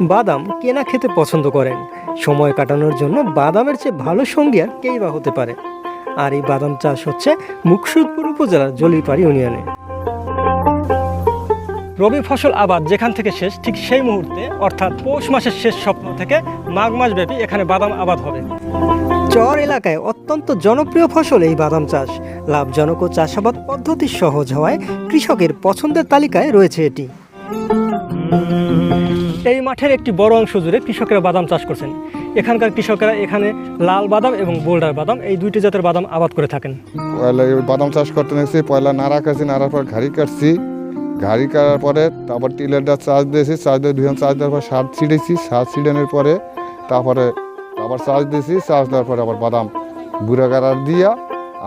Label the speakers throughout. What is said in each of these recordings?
Speaker 1: বাদাম কেনা খেতে পছন্দ করেন। সময় কাটানোর জন্য বাদামের চেয়ে ভালো সঙ্গী আর কেই বা হতে পারে। আর এই বাদাম চাষ হচ্ছে মুকসুদপুর উপজেলার জলিপাড়ি ইউনিয়নে। রবি ফসল আবাদ যেখান থেকে শেষ, ঠিক সেই মুহূর্তে, অর্থাৎ পৌষ মাসের শেষ সপ্তাহ থেকে মাঘ মাস ব্যাপী এখানে বাদাম আবাদ হবে। চর এলাকায় অত্যন্ত জনপ্রিয় ফসল এই বাদাম চাষ। লাভজনক ও চাষাবাদ পদ্ধতি সহজ হওয়ায় কৃষকের পছন্দের তালিকায় রয়েছে এটি। এই মাঠের একটি বড় অংশ জুড়ে কৃষকেরা বাদাম চাষ করছেন। এখানকার কৃষকেরা এখানে লাল বাদাম এবং বোল্ডার বাদাম, এই দুইটি জাতের বাদাম আবাদ করে থাকেন।
Speaker 2: পয়লা বাদাম চাষ করতে নিয়েছি পয়লা নাড়া কাটছি নাড়ার পর ঘাড়ি কাটছি। ঘাড়ি কাটার পরে তারপর টিলারটা চার্জ দিয়েছি চার্জ দিয়ে দুজন চার্জ দেওয়ার পর সার ছিঁড়েছি, সার ছিঁড়ানোর পরে তারপরে আবার চার্জ দিয়েছি চার্জ দেওয়ার পরে আবার বাদাম বুড়া গাড়ার দিয়া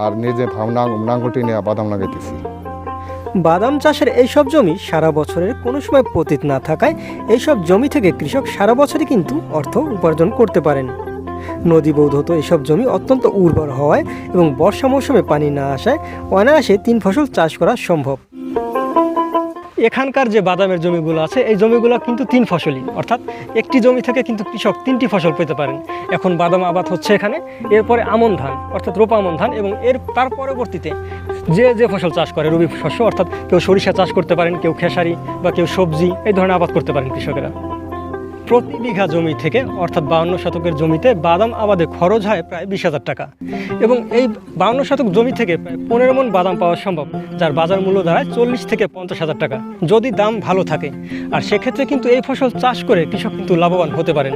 Speaker 2: আর নিজে ভাব নাঙ্গলটি নিয়ে বাদাম লাগাইতেছি।
Speaker 1: বাদাম চাষের এইসব জমি সারা বছরের কোনো সময় পতিত না থাকায় এইসব জমি থেকে কৃষক সারা বছরই কিন্তু অর্থ উপার্জন করতে পারেন। নদী বৌধত এইসব জমি অত্যন্ত উর্বর হওয়ায় এবং বর্ষা মৌসুমে পানি না আসায় অনায়াসে তিন ফসল চাষ করা সম্ভব। এখানকার যে বাদামের জমিগুলো আছে, এই জমিগুলো কিন্তু তিন ফসলি অর্থাৎ একটি জমি থেকে কিন্তু কৃষক তিনটি ফসল পেতে পারেন। এখন বাদাম আবাদ হচ্ছে এখানে, এরপরে আমন ধান, অর্থাৎ রোপা আমন ধান এবং এর তার পরবর্তীতে যে যে ফসল চাষ করে, রবি শস্য, অর্থাৎ কেউ সরিষা চাষ করতে পারেন, কেউ খেসারি বা কেউ সবজি, এই ধরনের আবাদ করতে পারেন কৃষকেরা। প্রতি বিঘা জমি থেকে, অর্থাৎ বাউন্ন শতকের জমিতে বাদাম আবাদে খরচ হয় প্রায় বিশ হাজার টাকা। এবং এই বাউন্ন শতক জমি থেকে প্রায় পনেরো মন বাদাম পাওয়া সম্ভব, যার বাজার মূল্য দাঁড়ায় চল্লিশ থেকে পঞ্চাশ হাজার টাকা, যদি দাম ভালো থাকে। আর সেক্ষেত্রে কিন্তু এই ফসল চাষ করে কৃষক কিন্তু লাভবান হতে পারেন।